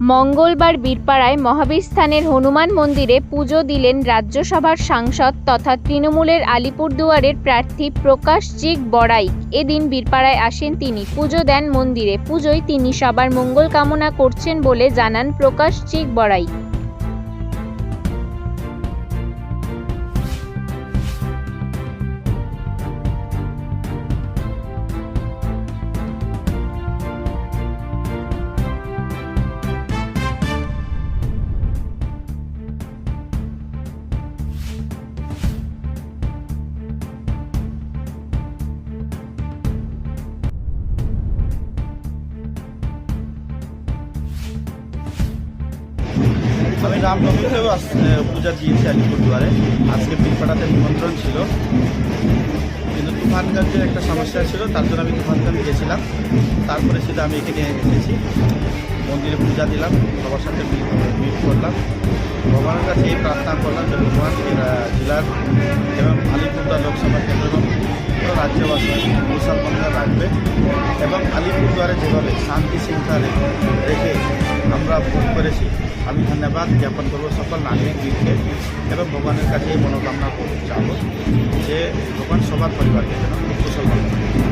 মঙ্গলবার বীরপাড়ায় মহাবীরস্থানের হনুমান মন্দিরে পুজো দিলেন রাজ্যসভার সাংসদ তথা তৃণমূলের আলিপুরদুয়ারের প্রার্থী প্রকাশ জিগ বড়াই। এদিন বীরপাড়ায় আসেন তিনি। পুজো দেন মন্দিরে। পুজোয় তিনি সবার মঙ্গল কামনা করছেন বলে জানান প্রকাশ জিগ বড়াই। আমি রামনবমীতেও পূজা দিয়েছি আলিপুরদুয়ারে আজকে বীরপাড়াতে নিমন্ত্রণ ছিল। কিন্তু তুফানগঞ্জের একটা সমস্যা ছিল, তার জন্য আমি তুফানগঞ্জ গেছিলাম। তারপরে সেটা আমি এখানে এসেছি। মন্দিরে পূজা দিলাম সবার সাথে মিট করলাম। ভগবানের কাছে এই প্রার্থনা করলাম যে ভগবান জেলার এবং আলিপুরদুয়ার লোকসভা কেন্দ্র এবং রাজ্যবাসী মুসলমানরা রাখবে এবং আলিপুরদুয়ারে যেভাবে শান্তি শৃঙ্খলা রেখে আমরা ভোগ করেছি আমি ধন্যবাদ জ্ঞাপন করব সকল নাগরিকদেরকে এবং ভগবানের কাছে এই মনোকামনা করতে চাবো যে ভগবান সবার পরিবারকে যেন কুশল মঙ্গল করে।